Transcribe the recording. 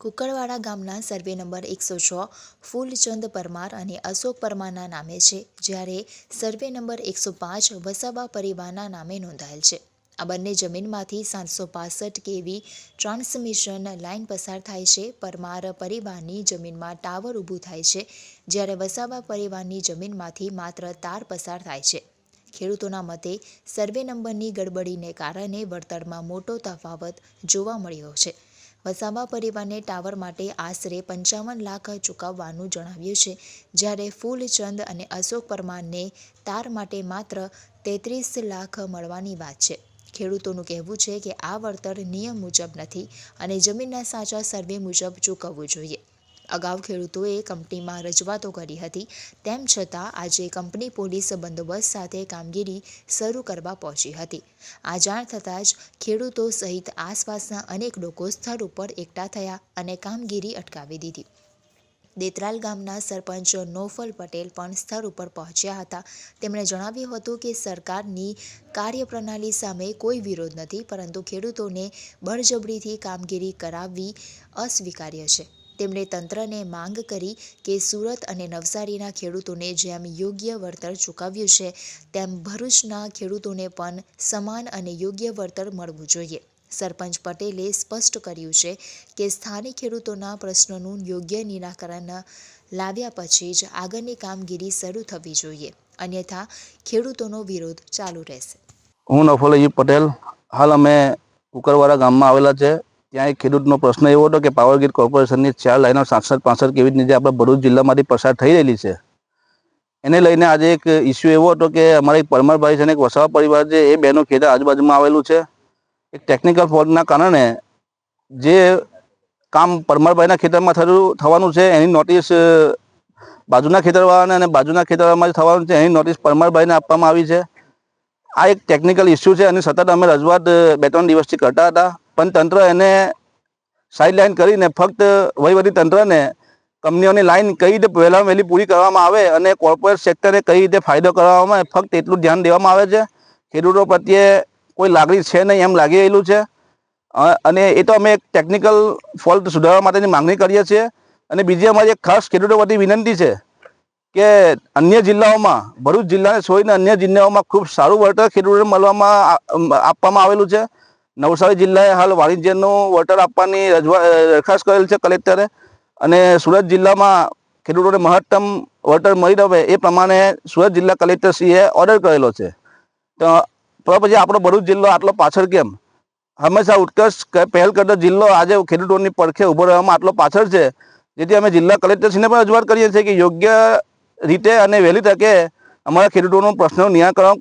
કુકરવાડા ગામના survey number એકસો છ, ફૂલચંદ પરમાર અને અશોક પરમારના નામે છે, જ્યારે સર્વે નંબર એકસો પાંચ વસાબા પરિવારના નામે નોંધાયેલ છે. આ બંને જમીનમાંથી સાતસો પાસઠ કેવી ટ્રાન્સમિશન લાઇન પસાર થાય છે. પરમાર પરિવારની જમીનમાં ટાવર ઊભું થાય છે, જ્યારે વસાવા પરિવારની જમીનમાંથી માત્ર તાર પસાર થાય છે. ખેડૂતોના મતે, સર્વે નંબરની ગડબડીને કારણે વળતરમાં મોટો તફાવત જોવા મળ્યો છે. વસાવા પરિવારને ટાવર માટે આશરે પંચાવન લાખ ચૂકવવાનું જણાવ્યું છે. જ્યારે ફૂલચંદ અને અશોક પરમારને તાર માટે માત્ર તેત્રીસ લાખ મળવાની વાત છે. ખેડૂતોનું કહેવું છે કે આ વળતર નિયમ મુજબ નથી અને જમીનના સાચા સર્વે મુજબ ચૂકવવું જોઈએ. અગાઉ ખેડૂતોએ કંપનીમાં રજૂઆતો કરી હતી. તેમ છતાં આજે કંપની પોલીસ બંદોબસ્ત સાથે કામગીરી શરૂ કરવા પહોંચી હતી. આ જાણ થતાં જ ખેડૂતો સહિત આસપાસના અનેક લોકો સ્થળ ઉપર એકઠા થયા અને કામગીરી અટકાવી દીધી. દેતરાલ ગામના સરપંચ નોફલ પટેલ પણ સ્થળ ઉપર પહોંચ્યા હતા. તેમણે જણાવ્યું હતું કે સરકારની કાર્યપ્રણાલી સામે કોઈ વિરોધ નથી, પરંતુ ખેડૂતોને બળજબરીથી કામગીરી કરાવવી અસ્વીકાર્ય છે. તેમણે તંત્રને માંગ કરી કે સુરત અને નવસારીના ખેડૂતોને જેમ યોગ્ય વળતર ચૂકવ્યું છે, તેમ ભરૂચના ખેડૂતોને પણ સમાન અને યોગ્ય વળતર મળવું જોઈએ. સરપંચ પટેલે સ્પષ્ટ કર્યું છે કે સ્થાનિક ખેડૂતોના પ્રશ્નોનું યોગ્ય નિરાકરણ લાવ્યા પછી જ આગળની કામગીરી શરૂ થવી જોઈએ. અન્યથા ખેડૂતોનો વિરોધ ચાલુ રહેશે. હું નફોલજી પટેલ. હાલ અમે કુકરવાડા ગામમાં આવેલા છે. ત્યાં એક ખેડૂતનો પ્રશ્ન એવો હતો કે પાવર ગ્રીડ કોર્પોરેશનની ચાર લાઈનો સાતસઠ, પાસઠ કેવી રીતે આપણે ભરૂચ જિલ્લામાંથી પસાર થઈ રહેલી છે? એને લઈને આજે એક ઇસ્યુ એવો હતો કે અમારા એક પરમારભાઈ છે અને એક વસાવા પરિવાર છે, એ બેનો ખેતર આજુબાજુમાં આવેલું છે. એક ટેકનિકલ ફોલ્ટના કારણે જે કામ પરમારભાઈના ખેતરમાં થયું થવાનું છે, એની નોટિસ બાજુના ખેતરવાળાને અને બાજુના ખેતરવાળામાં થવાનું છે, એની નોટિસ પરમારભાઈને આપવામાં આવી છે. આ એક ટેકનિકલ ઇસ્યુ છે અને સતત અમે રજૂઆત બે ત્રણ દિવસથી કરતા હતા. પણ તંત્ર એને સાઇડલાઇન કરીને ફક્ત વહીવટી તંત્રને કંપનીઓની લાઈન કઈ રીતે વહેલામાં વહેલી પૂરી કરવામાં આવે અને કોર્પોરેટ સેક્ટરે કઈ રીતે ફાયદો કરવામાં આવે, ફક્ત એટલું ધ્યાન દેવામાં આવે છે. ખેડૂતો પ્રત્યે કોઈ લાગણી છે નહીં એમ લાગી રહેલું છે. અને એ તો અમે એક ટેકનિકલ ફોલ્ટ સુધારવા માટેની માંગણી કરીએ છીએ. અને બીજી અમારી એક ખાસ ખેડૂતો વતી વિનંતી છે કે અન્ય જિલ્લાઓમાં, ભરૂચ જિલ્લાને છોડીને અન્ય જિલ્લાઓમાં ખૂબ સારું વળતર ખેડૂતોને મળવામાં આપવામાં આવેલું છે. નવસારી જિલ્લાએ હાલ વાણિજ્યનું વળતર આપવાની રજૂઆત દરખાસ્ત કરેલ છે કલેક્ટરે અને સુરત જિલ્લામાં ખેડૂતોને મહત્તમ વળતર મળી રહે એ પ્રમાણે સુરત જિલ્લા કલેક્ટરશ્રીએ ઓર્ડર કરેલો છે. તો પછી આપણો ભરૂચ જિલ્લો આટલો પાછળ કેમ? હંમેશા ઉત્કર્ષ પહેલ કરતો જિલ્લો આજે ખેડૂતોની પડખે ઊભો રહેવામાં આટલો પાછળ છે, જેથી અમે જિલ્લા કલેક્ટરશ્રીને પણ રજૂઆત કરીએ છીએ કે યોગ્ય રીતે અને વહેલી તકે અમારા ખેડૂતોનું પ્રશ્નનું નિરાકરણ